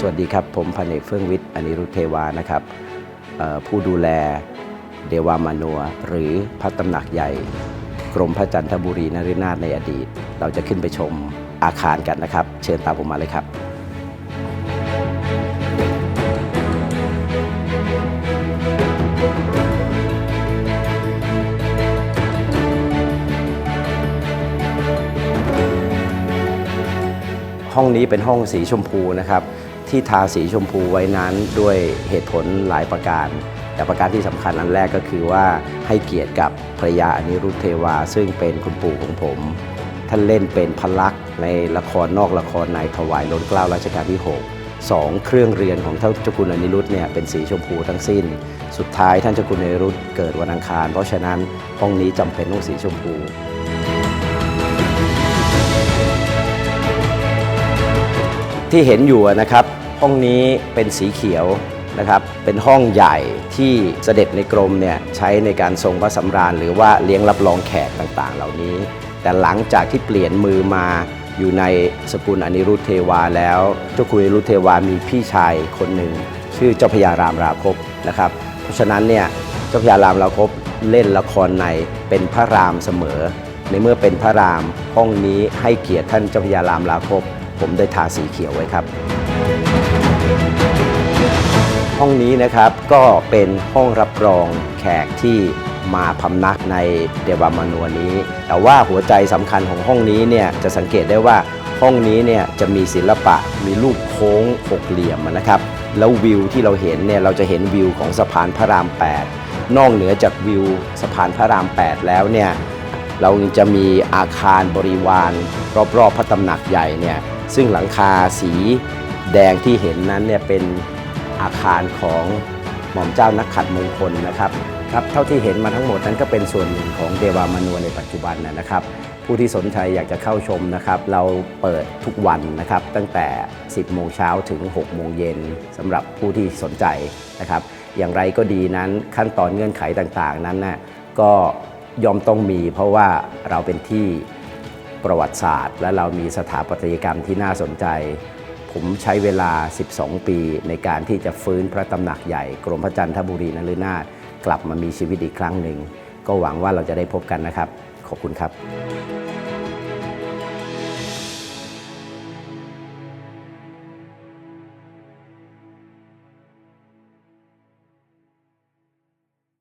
สวัสดีครับ ผมพันเอกเฟื่องวิทย์อนิรุทเทวานะครับผู้ดูแลเดวามานัวหรือพระตำหนักใหญ่ กรมพระจันทบุรีนรินาถในอดีต เราจะขึ้นไปชมอาคารกันนะครับ เชิญตามผมมาเลยครับ ห้องนี้เป็นห้องสีชมพูนะครับ ที่ทาสีชมพูไว้นั้นด้วยเหตุผลหลายประการ แต่ประการที่สำคัญอันแรกก็คือว่าให้เกียรติกับภรรยาอนิรุทธเทวา ซึ่งเป็นคุณปู่ของผม ท่านเล่นเป็นพลักษณ์ในละครนอกละครในถวายล้นเกล้ารัชกาลที่6สองเครื่องเรือนของท่านเจ้าคุณอนิรุธเนี่ยเป็นสีชมพูทั้งสิ้น สุดท้ายท่านเจ้าคุณอนิรุธเกิดวันอังคาร เพราะฉะนั้นห้องนี้จำเป็นต้องสีชมพู ที่เห็นอยู่นะครับ ห้องนี้เป็นสีเขียวนะครับ เป็นห้องใหญ่ที่เสด็จในกรมเนี่ยใช้ในการทรงพระสำราญ หรือว่าเลี้ยงรับรองแขกต่างๆ เหล่านี้ แต่หลังจากที่เปลี่ยนมือมาอยู่ในสกุลอนิรุทธเทวาแล้ว เจ้าคุณอนิรุทธเทวามีพี่ชายคนหนึ่งชื่อเจ้าพญารามราภพนะครับ เพราะฉะนั้นเนี่ยเจ้าพญารามราภพเล่นละครในเป็นพระรามเสมอ ในเมื่อเป็นพระรามห้องนี้ให้เกียรติท่านเจ้าพญารามราภพ ผมได้ทาสีเขียวไว้ครับ ห้องนี้นะครับก็เป็นห้องรับรองแขกที่มาพำนักในเดวามานัวนี้ แต่ว่าหัวใจสำคัญของห้องนี้เนี่ยจะสังเกตได้ว่าห้องนี้เนี่ยจะมีศิลปะมีรูปโค้งหกเหลี่ยมนะครับ แล้ววิวที่เราเห็นเนี่ยเราจะเห็นวิวของสะพานพระราม 8 นอกเหนือจากวิวสะพานพระราม 8 แล้วเนี่ยเราจะมีอาคารบริวารรอบๆพระตำหนักใหญ่เนี่ย ซึ่งหลังคาสีแดงที่เห็นนั้นเนี่ยเป็นอาคารของหม่อมเจ้านักขัดมงคลนะครับครับเท่าที่เห็นมาทั้งหมดนั้นก็เป็นส่วนหนึ่งของเดวามานัวในปัจจุบันนะครับ ผู้ที่สนใจอยากจะเข้าชมนะครับ เราเปิดทุกวันนะครับ ตั้งแต่ 10 โมงเช้าถึง 6 โมงเย็นสำหรับผู้ที่สนใจนะครับ อย่างไรก็ดีนั้นขั้นตอนเงื่อนไขต่างๆ นั้นนะ่ะก็ยอมต้องมีเพราะว่าเราเป็นที่ ประวัติศาสตร์ และเรามีสถาปัตยกรรมที่น่าสนใจ ผมใช้เวลา 12 ปีในการที่จะฟื้นพระตำหนักใหญ่ กรมพระจันทบุรีนฤนาถกลับมามีชีวิตอีกครั้งหนึ่ง ก็หวังว่าเราจะได้พบกันนะครับ ขอบคุณครับ